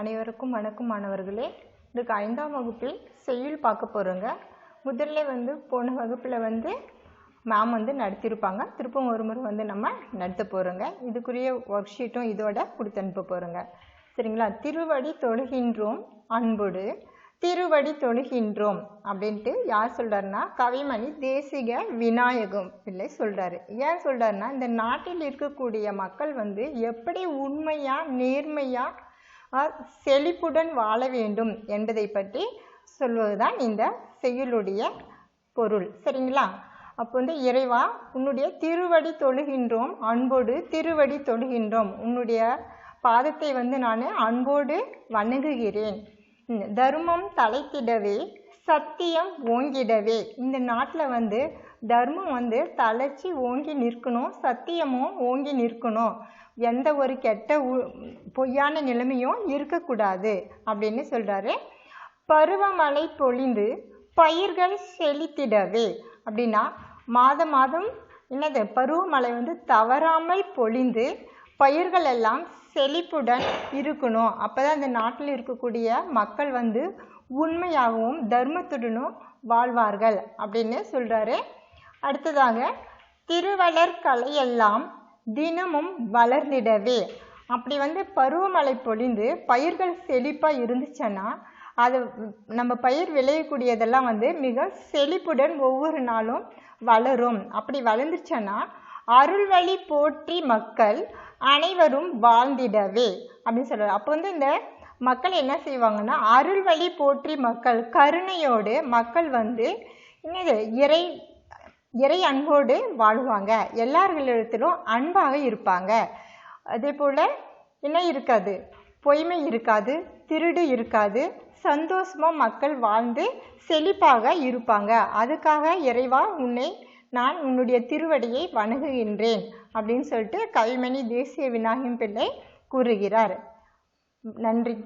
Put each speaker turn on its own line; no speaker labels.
அனைவருக்கும் வணக்கம் மாணவர்களே. இதுக்கு ஐந்தாம் வகுப்பில் செய்யுள் பார்க்க போகிறோங்க முதல்ல வந்து போன வகுப்பில் வந்து மேம் வந்து நடத்தியிருப்பாங்க. திருப்பம் ஒரு முறை வந்து நம்ம நடத்த போகிறோங்க இதுக்குரிய ஒர்க் ஷீட்டும் இதோட கொடுத்து அனுப்ப போகிறோங்க சரிங்களா? திருவடி தொழுகின்றோம் அன்புடு. திருவடி தொழுகின்றோம் அப்படின்ட்டு யார் சொல்கிறாருன்னா கவிமணி தேசிக விநாயகம் பிள்ளை சொல்கிறாரு ஏன் சொல்கிறாருன்னா இந்த நாட்டில் இருக்கக்கூடிய மக்கள் வந்து எப்படி உண்மையாக நேர்மையாக செழிப்புடன் வாழ வேண்டும் என்பதை பற்றி சொல்வதுதான் இந்த செய்யுளுடைய பொருள். சரிங்களா? அப்போ வந்து இறைவா உன்னுடைய திருவடி தொழுகின்றோம் அன்போடு திருவடி தொழுகின்றோம். உன்னுடைய பாதத்தை வந்து நான் அன்போடு வணங்குகிறேன். தர்மம் தலைத்திடவே சத்தியம் ஓங்கிடவே. இந்த நாட்டில் வந்து தர்மம் வந்து தளர்ச்சி ஓங்கி நிற்கணும் சத்தியமும் ஓங்கி நிற்கணும். எந்த ஒரு கெட்ட உ- பொய்யான நிலைமையும் இருக்கக்கூடாது அப்படின்னு சொல்கிறாரு பருவமழை பொழிந்து பயிர்கள் செழித்திடவே. அப்படின்னா மாதம் மாதம் என்னது? பருவமழை வந்து தவறாமல் பொழிந்து பயிர்கள் எல்லாம் செழிப்புடன் இருக்கணும். அப்போ தான் அந்த நாட்டில் இருக்கக்கூடிய மக்கள் வந்து உண்மையாகவும் தர்மத்துடனும் வாழ்வார்கள் அப்படின்னு சொல்கிறாரு அடுத்ததாக திருவளர்கலையெல்லாம் தினமும் வளர்ந்திடவே. அப்படி வந்து பருவமழை பொழிந்து பயிர்கள் செழிப்பாக இருந்துச்சுன்னா அது நம்ம பயிர் விளையக்கூடியதெல்லாம் வந்து மிக செழிப்புடன் ஒவ்வொரு நாளும் வளரும். அப்படி வளர்ந்துச்சுன்னா அருள்வழி போற்றி மக்கள் அனைவரும் வாழ்ந்திடவே அப்படின்னு சொல்லுவார் அப்போ வந்து இந்த மக்கள் என்ன செய்வாங்கன்னா அருள்வழி போற்றி மக்கள் கருணையோடு மக்கள் வந்து என்னது இறை இறை அன்போடு வாழ்வாங்க. எல்லார்களிடத்திலும் அன்பாக இருப்பாங்க. அதே போல் என்ன இருக்காது? பொய்மை இருக்காது திருடு இருக்காது சந்தோஷமாக மக்கள் வாழ்ந்து செழிப்பாக இருப்பாங்க. அதுக்காக இறைவா உன்னை நான் உன்னுடைய திருவடியை வணங்குகின்றேன் அப்படின்னு சொல்லிட்டு கல்மணி தேசிய விநாயகம் பிள்ளை கூறுகிறார். நன்றி.